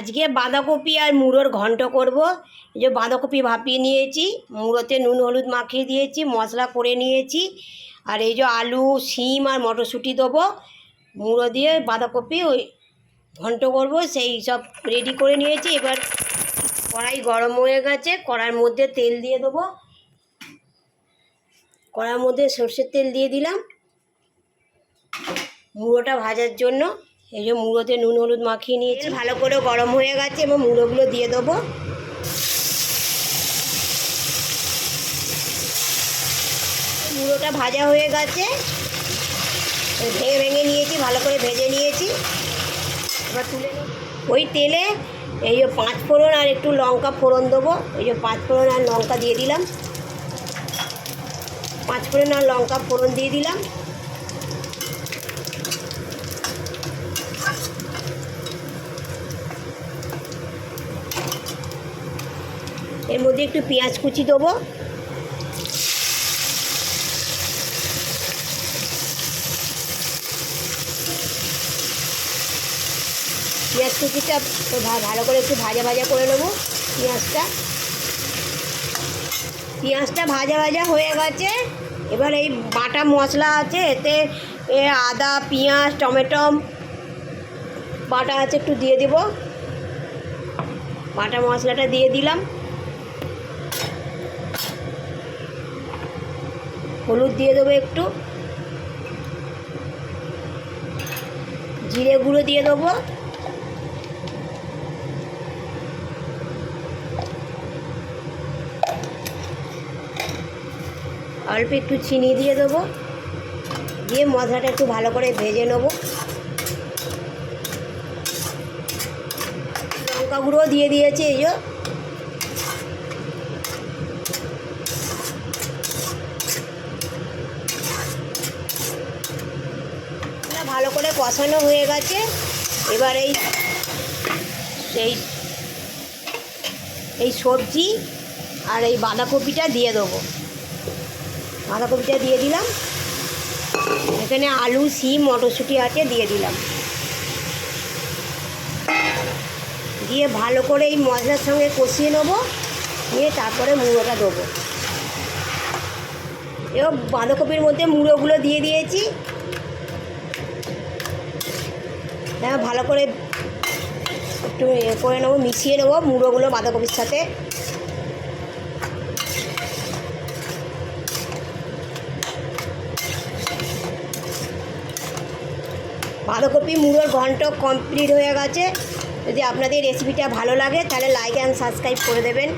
আজকে বাঁধাকপি আর মুড়োর ঘন্ট করব। এই যে বাঁধাকপি ভাপিয়ে নিয়েছি, মুড়োতে নুন, হলুদ মাখিয়ে দিয়েছি, মশলা করে নিয়েছি, আর এই যে আলু, শিম আর মটরশুঁটি দেবো। মুড়ো দিয়ে বাঁধাকপি ওই ঘন্ট করব, সেই সব রেডি করে নিয়েছি। এবার কড়াই গরম হয়ে গেছে, কড়াইয়ের মধ্যে তেল দিয়ে দেবো। কড়ার মধ্যে সর্ষের তেল দিয়ে দিলাম। মুড়োটা ভাজার জন্য এই যে মুড়োতে নুন, হলুদ মাখিয়ে নিয়েছি। ভালো করে গরম হয়ে গেছে এবং মুড়োগুলো দিয়ে দেবো। মুড়োটা ভাজা হয়ে গেছে। ভেঙে ভেঙে নিয়েছি, ভালো করে ভেজে নিয়েছি। এবার তুলে ওই তেলে এই যে পাঁচ ফোড়ন আর একটু লঙ্কা ফোড়ন দেবো। এই যে পাঁচ ফোড়ন আর লঙ্কা দিয়ে দিলাম। পাঁচ ফোড়ন আর লঙ্কা ফোড়ন দিয়ে দিলাম। এর মধ্যে একটু পেঁয়াজ কুচি দেবো। পেঁয়াজ কুচিটা ভালো করে একটু ভাজা ভাজা করে নেব পেঁয়াজটা। পেঁয়াজটা ভাজা ভাজা হয়ে গেছে। এবার এই বাটা মশলা আছে, এতে এ আদা, পেঁয়াজ, টমেটো, বাটা আছে একটু দিয়ে দেব। বাটা মশলাটা দিয়ে দিলাম। হলুদ দিয়ে দেবো একটু। জিরে গুঁড়ো দিয়ে দেবো। অল্প একটু চিনি দিয়ে দেবো। দিয়ে মশলাটা একটু ভালো করে ভেজে নেব। লঙ্কা গুঁড়ো দিয়ে দিয়েছি, এই যে মশলা ভালো করে কষানো হয়ে গেছে। এবার এই এই এই সবজি আর এই বাঁধাকপিটা দিয়ে দেবো। বাঁধাকপিটা দিয়ে দিলাম। এখানে আলু সিম মটরশুঁটি আছে, দিয়ে দিলাম। দিয়ে ভালো করে এই মশলার সঙ্গে কষিয়ে নেব। নিয়ে তারপরে মুড়োটা দেবো। এবার বাঁধাকপির মধ্যে মুড়োগুলো দিয়ে দিয়েছি হ্যাঁ ভালো করে একটু এ করে নেব, মিশিয়ে নেব মুড়োগুলো বাঁধাকপির সাথে। বাঁধাকপি মুড়োর ঘন্ট কমপ্লিট হয়ে গেছে। যদি আপনাদের রেসিপিটা ভালো লাগে, তাহলে লাইক অ্যান্ড সাবস্ক্রাইব করে দেবেন।